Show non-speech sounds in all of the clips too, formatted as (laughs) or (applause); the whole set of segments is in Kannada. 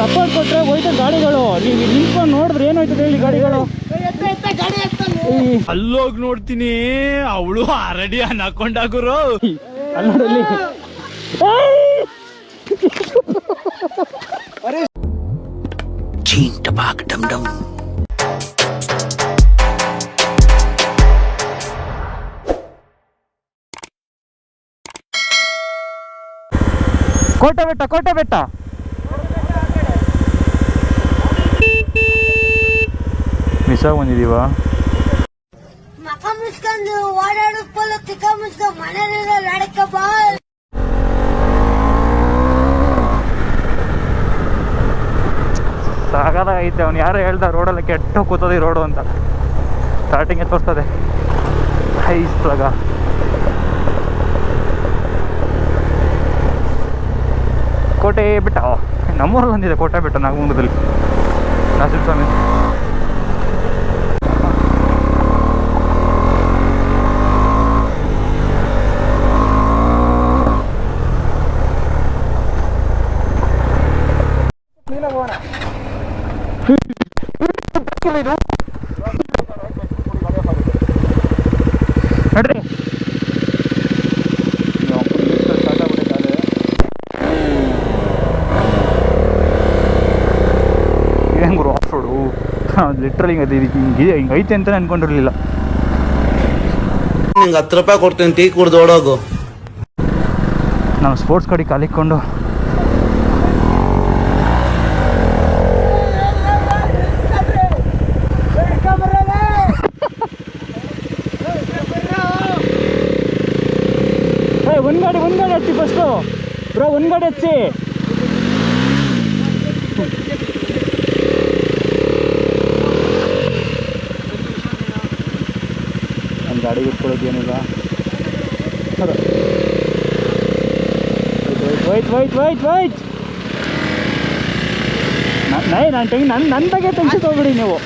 ಸಪೋರ್ಟ್ ಕೊಟ್ಟರೆ ಹೋಯ್ತು ಗಾಡಿಗಳು? ನೀವು ನಿಂತ್ಕೊಂಡು ನೋಡಿದ್ರೆ ಏನಾಯ್ತದೆ ಹೇಳಿ ಗಾಡಿಗಳು? ಅಲ್ಲೋಗಿ ನೋಡ್ತೀನಿ ಅವಳು ಆರಡಿ ಹಾಕೊಂಡಾಗುರು ಅಲ್ಲಿ ನೋಡಲ್ಲಿ ಕೋಟೆ ಬೆಟ್ಟ ಕೋಟೆ ಬೆಟ್ಟ. ಮಿಸ್ ಆಗಿ ಬಂದಿದೀವ ಮಕ ಮುಚ್ಕೊಂಡು ಓಡಾಡೋ ಪೋಲ ತಿಕ್ಕ ಮುಚ್ಕೊಂಡು ಮನೇಲಿರೋ ಲಡಕ ಬಾ ಸಾಕಾಗೈತೆ ಅವ್ನು ಯಾರೋ ಹೇಳ್ದ ರೋಡಲ್ಲಿ ಕೆಟ್ಟ ಕೂತದೆ ರೋಡು ಅಂತ. ಸ್ಟಾರ್ಟಿಂಗ್ ತೋರಿಸ್ತದೆ ಹೈಸ್ಲಾಗ ಕೋಟೆ ಬೆಟ್ಟ ನಮ್ಮೂರಲ್ಲಿ ಒಂದಿದೆ ಕೋಟೆ ಬೆಟ್ಟ ನಾಗಮಂಗಲದಲ್ಲಿ. ನರಸಿಂಹ ಸ್ವಾಮಿ ನಡ್ರಿ ಏನು ಗುರು ಆಫ್ ರೋಡು ಲಿಟ್ರಲಿ ಹಿಂಗೆ ಅದು ಹಿಂಗೆ ಹಿಂಗೆ ಐತೆ ಅಂತ ಅನ್ಕೊಂಡಿರ್ಲಿಲ್ಲ. ನಿಂಗೆ ಹತ್ತು ರೂಪಾಯಿ ಕೊಡ್ತೀನಿ ಟೀ ಕುಡ್ದು ಓಡೋಗು. ನಾವು ಸ್ಪೋರ್ಟ್ಸ್ ಕಡೆ ಕಾಲಿಕ್ಕೊಂಡು. ಏ ಒಂದು ಗಾಡಿ ಒಂದು ಗಾಡಿ ಹಚ್ಚಿ ಫಸ್ಟು ಬ್ರೋ ಒಂದು ಗಾಡಿ ಹಚ್ಚಿ ನನ್ನ ಗಾಡಿ ಬಿಟ್ಕೊಳ್ಳೋದೇನಿಲ್ಲ ಏನಿಲ್ಲ. ವೈಟ್ ವೈಟ್ ವೈಟ್ ವೈಟ್ ನೈ ನಾನು ಟೆಂಗ್ ನನ್ನ ನನ್ನ ಬಗ್ಗೆ ಟೆನ್ಷನ್ ತೊಗೊಬಿಡಿ ನೀವು.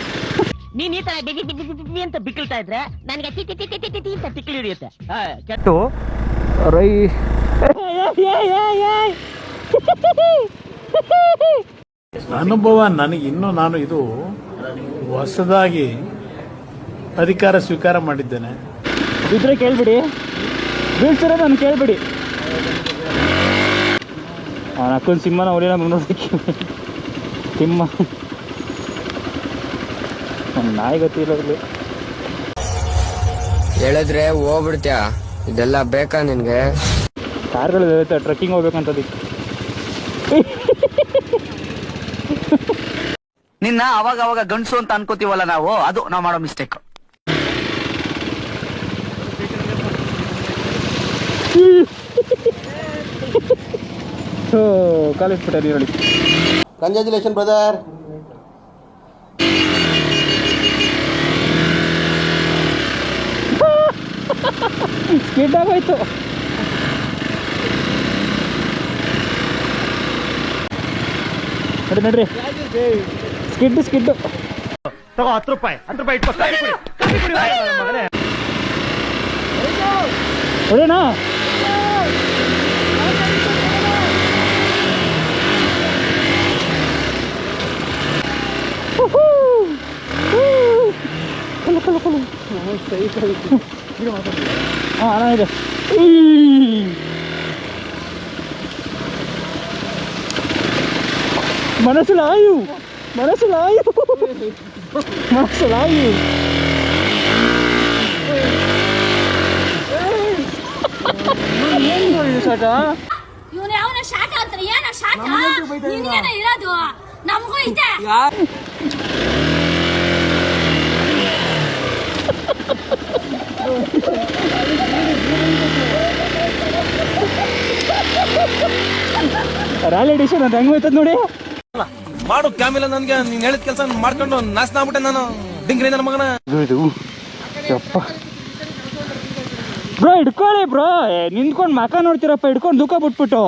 ನೀನ್ ಈ ತರ ಬಿಗಿ ಬಿಗಿ ಬಿಗಿ ಅಂತ ಬಿಕ್ಕಿಳ್ತಾ ಇದ್ರೆ ನನಗೆ ಟಿ ಟಿ ಟಿ ಟಿ ಟಿ ಟಿ ಅಂತ ತಿಕ್ಕಲಿ ಹಿಡಿಯುತ್ತೆ. ಕೆಟ್ಟು. ರೈ. ಅನುಭವ ನನಗೆ ಇನ್ನು ನಾನು ಇದು ಹೊಸದಾಗಿ ಅಧಿಕಾರ ಸ್ವೀಕಾರ ಮಾಡಿದ್ದೇನೆ. ಬಿದ್ರೆ ಕೇಳ್ಬಿಡಿ. ಬೀಳ್ಸಿರೋ ನಾನು ಕೇಳ್ಬಿಡಿ. ಅವನ ಅಕ್ಕನ ಸಿಂಹನ ನಮ್ಗೆ ನೋಡೋದಕ್ಕೆ ಸಿಂಹ. ನನ್ನ ನಾಯಿ ಗೊತ್ತಿರೋದು ಹೇಳಿದ್ರೆ ಹೋಗ್ಬಿಡ್ತೀಯ? ಇದೆಲ್ಲ ಬೇಕಾ ನಿನಗೆ? ಕಾರ್ಗಳು ಇರುತ್ತೆ ಟ್ರೆಕ್ಕಿಂಗ್ ಹೋಗ್ಬೇಕಂತದಕ್ಕೆ ನಿನ್ನ ಅವಾಗ ಅವಾಗ ಗಂಡಸು ಅಂತ ಅನ್ಕೋತೀವಲ್ಲ ನಾವು? ಅದು ನಾವು ಮಾಡೋ ಮಿಸ್ಟೇಕ್. ಸೊ ಕಾಲಿಟ್ಬಿಟ್ಟೆ ನೀರಳಿ ಕಂಗ್ರ್ಯಾಚುಲೇಷನ್ ಬ್ರದರ್ ಸ್ಕಿಡ್ ಆಗೋಯ್ತು ನಡ್ರಿ ನಡ್ರಿ ಸ್ಕಿಡ್ ಸ್ಕಿಡ್ ತಗೋ ಹತ್ತು ರೂಪಾಯಿ ಹತ್ತು ರೂಪಾಯಿ ಇಟ್ಕೋ. あ、マラソンラ ರ್ಯಾಲಿ ಎಡಿಷನ್ ಅಂತ ಹೆಂಗ್ ಹೋಯ್ತದ ನೋಡಿ? ಮಾಡು ಕ್ಯಾಮಿಲ್ಲ ನನ್ಗೆ ನೀನ್ ಹೇಳಿದ ಕೆಲಸ ಮಾಡ್ಕೊಂಡು ನಾಶನ ಆಗ್ಬಿಟ್ಟೆ ನಾನು. ಡಿಂಗ್ರಿ ನನ್ನ ಮಗನ. ಬ್ರೋ ಹಿಡ್ಕೊಳ್ಳಿ ಬ್ರೋ ನಿಂತ್ಕೊಂಡು ಮಕ ನೋಡ್ತೀರಪ್ಪ ಹಿಡ್ಕೊಂಡು ದುಃಖ ಬಿಟ್ಬಿಟ್ಟು.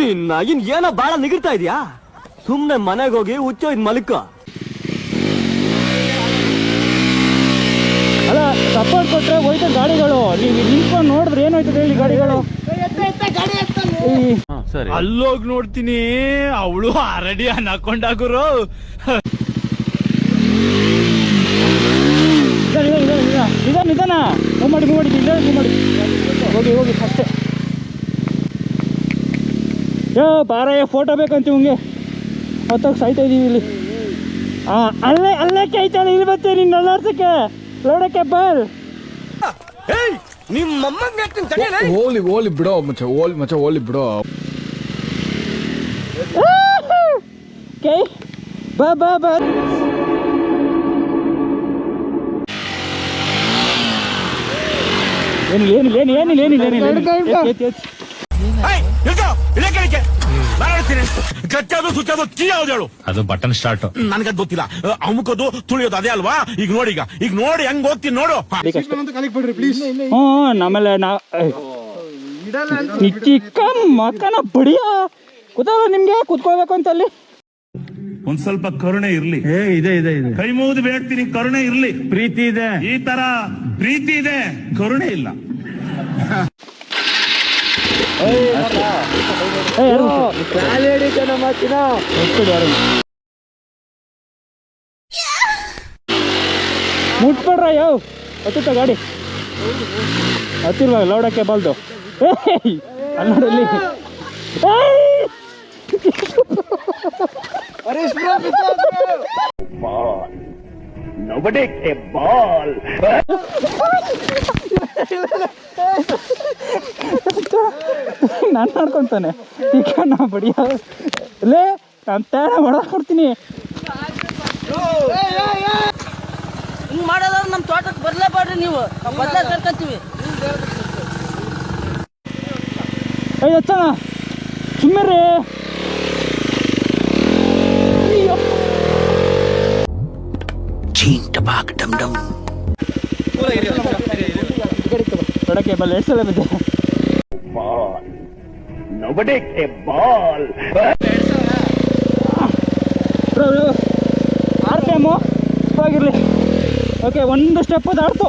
ನಿನ್ನ ಇನ್ ಏನೋ ಬಾಳ ನಿಗಿರ್ತಾ ಇದೀಯಾ? ಸುಮ್ನೆ ಮನೆಗೆ ಹೋಗಿ ಹುಚ್ಚೋ ಇದ್ ಮಲ್ಕ. ಅಲ್ಲ ಸಪೋರ್ಟ್ ಕೊಟ್ರೆ ಹೋಯ್ತು ಗಾಡಿಗಳು. ನೀವು ನಿಂತ್ಕೊಂಡು ನೋಡಿದ್ರೆ ಏನಾಯ್ತದೆ ಹೇಳಿ ಗಾಡಿಗಳು? ಈ ಸರಿ. ಅಲ್ಲೋಗಿ ನೋಡ್ತೀನಿ ಅವಳು ಆರಡಿ ಅನ್ನಕೊಂಡಾಗುರು ನಿಧಾನ ನಿಧಾನ. ಮೂವ್ ಮಾಡಿ ಮೂವ್ ಮಾಡಿ ನಿಧಾನ ಮೂವ್ ಮಾಡಿ. ಹೋಗಿ ಹೋಗಿ ಅಷ್ಟೇ. ಯೋ ಬಾರಯ್ಯ ಫೋಟೋ ಬೇಕಂತ ಇವಂಗೆ ಹೊತ್ತೋಗಿ ಸಾಯ್ತಾ ಇದೀವಿ ಇಲ್ಲಿ ಹಾಂ ಅಲ್ಲೇ ಅಲ್ಲೇ ಕೈತಾಳೆ ಇಲ್ಲಿ ಬತ್ತೆ ನಿನ್ನ ನಲ್ಲಾಡ್ಸಕ್ಕೆ ನೋಡಕ್ಕೆ ಬರ್ ಓಲಿ ಓಲಿ ಬಿಡೋ ಮಚ್ಚ ಓಲಿ ಮಚ್ಚ ಹೋಲಿ ಬಿಡೋ ಕೈ ಬಾ ಬಾ ಬಾ ಏನಿಲ್ಲ ಏನಿಲ್ಲ ಏನಿಲ್ಲ ಏನಿಲ್ಲ ಏನಿಲ್ಲ ಎತ್ತಿ. ಕಚ್ಚೋದು ಸುಚ್ಚೋದು ಕೀ ಯಾವ್ದು ಹೇಳು. ಅದು ಬಟನ್ ಸ್ಟಾರ್ಟ್ ನನ್ಗದ್ ಗೊತ್ತಿಲ್ಲ. ಅಮುಕೋದು ತುಳಿಯೋದು ಅದೇ ಅಲ್ವಾ? ಈಗ ನೋಡಿ ಈಗ. ಈಗ ನೋಡಿ ಹೆಂಗ್ ಹೋಗ್ತೀನಿ ನೋಡು. ಹ್ಞೂ ಆಮೇಲೆ ನಾ ಚಿಕ್ಕ ಮಕ್ಕನ ಬಡಿಯ? ಕೂತಲ್ಲ ನಿಮ್ಗೆ? ಕೂತ್ಕೋಬೇಕು ಅಂತ ಅಲ್ಲಿ ಒಂದ್ ಸ್ವಲ್ಪ ಕರುಣೆ ಇರ್ಲಿ. ಇದೆ ಇದೆ ಇದೆ. ಕೈ ಮುಗಿದು ಬೇಡ್ತೀನಿ ಕರುಣೆ ಇರ್ಲಿ. ಪ್ರೀತಿ ಇದೆ. ಈ ತರ ಪ್ರೀತಿ ಇದೆ. ಕರುಣೆ ಇಲ್ಲ ಏ, ಯಾರು ಎತ್ಕೊಡಿ ಯಾರು ಮುಟ್ಬೇಡ್ರ ಯಾವ ಹತ್ತುತ್ತ ಗಾಡಿ ಹತ್ತಿಲ್ವ ಲೌಡಕ್ಕೆ ಬಲ್ದು ಏಯ್ (laughs) ಅಲ್ಲಿ ನೋಡಲ್ಲಿ ನಾನು ಮಾಡ್ಕೊತಾನೆ ಈಗ ನಾ ಬಡಿಯ ಲೇ ನಾನು ತೇಡ ಕೊಡ್ತೀನಿ ಹಿಂಗ್ ಮಾಡೋದ್ರ ನಮ್ಮ ತೋಟಕ್ಕೆ ಬರ್ಲೇಬೇಡ್ರಿ ನೀವು. ಬದ್ಲಾ ಕರ್ಕೊಂತೀವಿ ಏಯ್ ಹಚ್ಚಣ ಸುಮ್ಮನೆ ರೀ ಬಡಕ್ಕೆ ಬಲ್ಲ ಎಷ್ಟು ಸಲ ಬಿದ್ದೆ? ಬ್ರೋ, ಬ್ರೋ, ಆರು ಟೈಮು ಹೋಗಿರ್ಲಿ ಓಕೆ ಒಂದು ಸ್ಟೆಪ್ ದಾಡ್ತು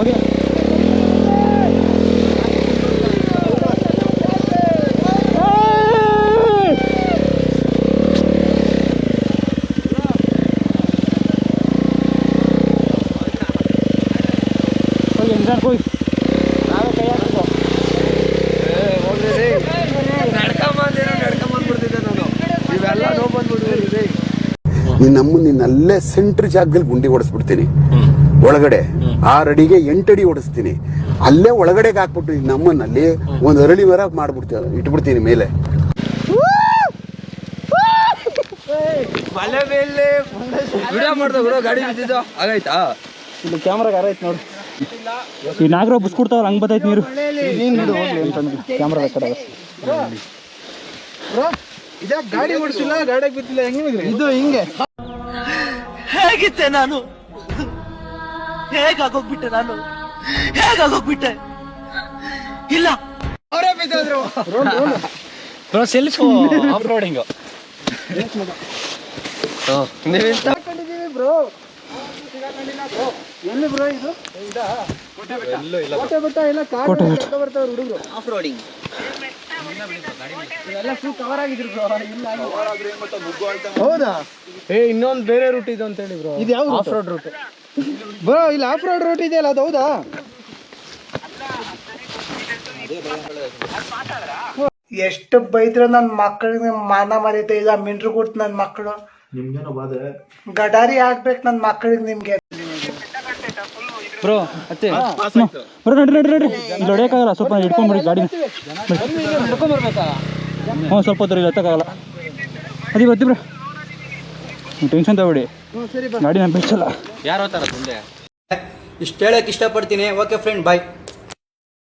ಓಕೆ ಏಯ್! ಹೋಗಿ ನಿಧಾನ ಹೋಗಿ ನಾವೇ ಕೈ ಹಾಕ್ಬೇಕು ನೀನ್ ನಮ್ಮ ನಿನ್ನ ಅಲ್ಲೇ ಸೆಂಟ್ರ್ ಜಾಗದಲ್ಲಿ ಗುಂಡಿ ಓಡಿಸ್ಬಿಡ್ತೀನಿ ಒಳಗಡೆ ಆರ್ ಅಡಿಗೆ ಎಂಟಡಿ ಓಡಿಸ್ತೀನಿ ಅಲ್ಲೇ ಒಳಗಡೆಗೆ ಹಾಕ್ಬಿಟ್ಟು ಈ ನಮ್ಮನ್ನಲ್ಲಿ ಒಂದ್ ಅರಳಿ ಮರ ಮಾಡ್ಬಿಡ್ತೀವಿ ಇಟ್ಬಿಡ್ತೀನಿ ಮೇಲೆ. ಕ್ಯಾಮ್ರಾಗ ಆರೈತೆ ನೋಡಿ. ಈ ನಾಗರ ಬುಸ್ಕೊಡ್ತಾವಲ್ಲ ಹಂಗ್ ಬತ್ತೈತೆ ನೀರು. ನೋಡು ಹೋಗ್ಲಿ ಅಂತಂದ್ರೆ ಕ್ಯಾಮ್ರಾ ಕಡೆ ಹೇಗಿದ್ದೆ ನಾನು? ಹೇಗಾಗೋಗ್ಬಿಟ್ಟೆ ನಾನು? ಹೇಗಾಗೋಗ್ಬಿಟ್ಟೆ? ಇಲ್ಲ. ಸೆಲ್ಫ್ ಆಫ್ ರೋಡಿಂಗ್ ಕೋಟೆ ಬೆಟ್ಟ ಆಫ್ ರೋಡಿಂಗ್ ಹೌದಾ? ಏ ಇನ್ನೊಂದು ಬೇರೆ ರೂಟ್ ಇದು ಅಂತ ಹೇಳಿ ಬ್ರೋ ಇದು ಯಾವ ಆಫ್ ರೋಡ್ ರೂಟ್ ಬ್ರೋ ಇಲ್ಲಿ ಆಫ್ ರೋಡ್ ರೂಟ್ ಇದೆಯಲ್ಲ ಅದು ಹೌದಾ? ಎಷ್ಟು ಬೈದ್ರೆ ನನ್ನ ಮಕ್ಕಳಿಗೆ ಮಾನ ಮರೀತಾ ಇಲ್ಲ ಮಿಂಡ್ರು ಕೊಡ್ತು ನನ್ನ ಮಕ್ಕಳು ಗಡಾರಿ ಆಗ್ಬೇಕು ನನ್ನ ಮಕ್ಕಳಿಗೆ ನಿಮ್ಗೆ. ಬ್ರೋ ಅತ್ತೆ. ಬ್ರೋ ನಡ್ರಿ ನಡ್ರಿ ನಡ್ರಿ. ಇಲ್ಲಿ ಹೊಡೆಯೋಕ್ಕಾಗಲ್ಲ ಸ್ವಲ್ಪ ಹಿಡ್ಕೊಂಬಿಡಿ ಗಾಡಿನ. ಹ್ಞೂ ಸ್ವಲ್ಪ ಹೊತ್ತು ಇಲ್ಲಿ ಎತ್ತಕ್ಕಾಗಲ್ಲ. ಅದೇ ಬರ್ತೀವಿ ಬ್ರೋ. ಟೆನ್ಷನ್ ತಗೊಬೇಡಿ. ಗಾಡಿ ನಾನು ಬಿಡ್ಸಲ್ಲ ಇಷ್ಟು ಹೇಳಕ್ ಇಷ್ಟಪಡ್ತೀನಿ. Okay friend bye